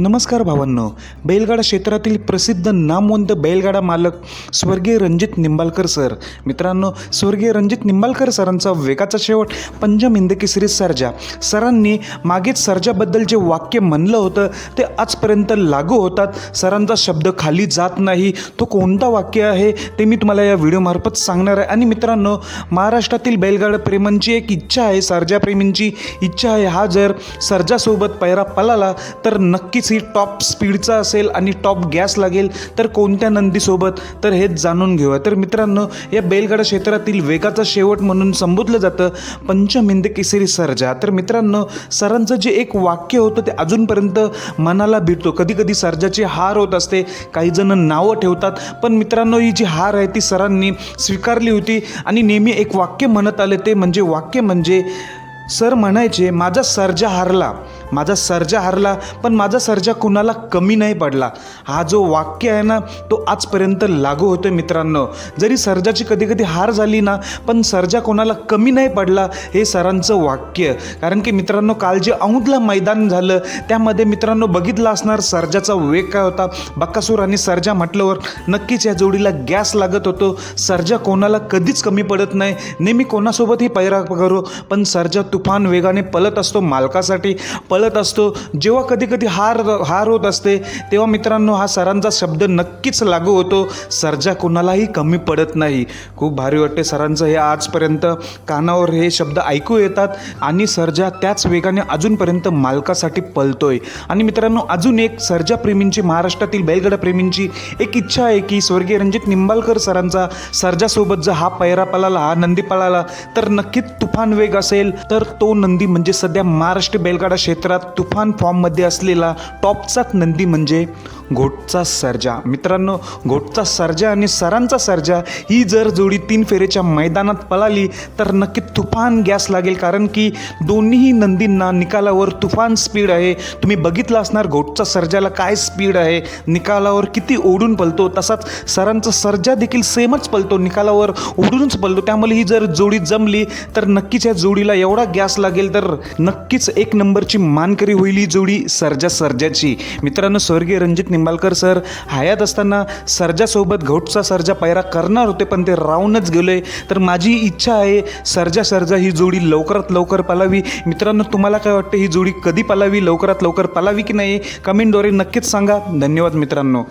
नमस्कार भावांनो. बैलगाडा क्षेत्रातील प्रसिद्ध नामवंत बैलगाडा मालक स्वर्गीय रणजित निंबाळकर सर. मित्रांनो स्वर्गीय रणजित निंबाळकर सरांचा वेगाचा शेवट पंजाब हिंद केसरी सर्जा. सरांनी मागेच सर्जाबद्दल जे वाक्य म्हणलं होतं ते आजपर्यंत लागू होतात. सरांचा शब्द खाली जात नाही. तो कोणता वाक्य आहे ते मी तुम्हाला या व्हिडिओमार्फत सांगणार आहे. आणि मित्रांनो महाराष्ट्रातील बैलगाडा प्रेमांची एक इच्छा आहे सर्जाप्रेमींची इच्छा आहे. हा जर सर्जासोबत पैरा पळाला तर नक्कीच ही टॉप स्पीडचा असेल आणि टॉप गॅस लागेल तर कोणत्या नंदीसोबत? तर हेच जाणून घेऊया. तर मित्रांनो या बैलगाडा क्षेत्रातील वेगाचा शेवट म्हणून संबोधलं जातं पंचमिंद केसरी सर्जा. तर मित्रांनो सरांचं जे एक वाक्य होतं ते अजूनपर्यंत मनाला भिडतो. कधी कधी सर्जाची हार होत असते काही जण नावं ठेवतात पण मित्रांनो ही जी हार आहे ती सरांनी स्वीकारली होती आणि नेहमी एक वाक्य म्हणत आले. ते म्हणजे वाक्य म्हणजे सर म्हणायचे माझा सर्जा हारला. माझा सर्जा हारला पण माझा सर्जा कुणाला कमी नाही पडला. हा जो वाक्य आहे ना तो आजपर्यंत लागू होतो मित्रांनो. जरी सर्जाची कधी कधी हार झाली ना पण सर्जा कोणाला कमी नाही पडला हे सरांचं वाक्य. कारण की मित्रांनो काल जे औंधला मैदान झालं त्यामध्ये मित्रांनो बघितलं असणार सर्जाचा वेग काय होता. बक्कासूर आणि सर्जा म्हटल्यावर नक्कीच या जोडीला गॅस लागत होतो. सर्जा कोणाला कधीच कमी पडत नाही. नेहमी कोणासोबतही पैरा करू पण सर्जा तुफान वेगाने पलत असतो मालकासाठी. पल पळत असतो. जेव्हा कधी कधी हार हार होत असते तेव्हा मित्रांनो हा सरांचा शब्द नक्कीच लागू होतो. सर्जा कोणालाही कमी पडत नाही. खूप भारी वाटते सरांचं हे आजपर्यंत कानावर हे शब्द ऐकू येतात आणि सर्जा त्याच वेगाने अजूनपर्यंत मालकासाठी पळतोय आणि मित्रांनो अजून एक सर्जा प्रेमींची महाराष्ट्रातील बैलगडा प्रेमींची एक इच्छा आहे की स्वर्गीय रणजित निंबाळकर सरांचा सर्जासोबत जर हा पैरा पळाला हा नंदी पळाला तर नक्कीच तुफान वेग असेल. तर तो नंदी म्हणजे सध्या महाराष्ट्र बैलगाडा क्षेत्रात तुफान फॉर्ममध्ये असलेला टॉपचाच नंदी म्हणजे घोटचा सर्जा. मित्रांनो घोटचा सर्जा आणि सरांचा सर्जा ही जर जोडी तीन फेरेच्या मैदानात पळाली तर नक्की तुफान गॅस लागेल कारण की दोन्हीही नंदींना निकालावर तुफान स्पीड आहे. तुम्ही बघितलं असणार घोटचा सर्जाला काय स्पीड आहे. निकालावर किती ओढून पळतो तसाच सरांचा सर्जा देखील सेमच पळतो निकालावर ओढूनच पळतो. त्यामुळे ही जर जोडी जमली तर नक्कीच या जोडीला एवढा गॅस लागेल तर नक्कीच एक नंबरची मानकरी होईल ही जोडी सर्जा सर्जाची. मित्रांनो स्वर्गीय रणजित निंबाळकर सर हयात असताना सर्जासोबत घोटचा सर्जा पैरा करणार होते पण ते राहूनच गेले. तर माझी इच्छा आहे सर्जा सर्जा ही जोडी लवकरात लवकर पालावी. मित्रांनो तुम्हाला काय वाटतं ही जोडी कधी पलावी लवकरात लवकर पलावी की नाही? कमेंटद्वारे नक्कीच सांगा. धन्यवाद मित्रांनो.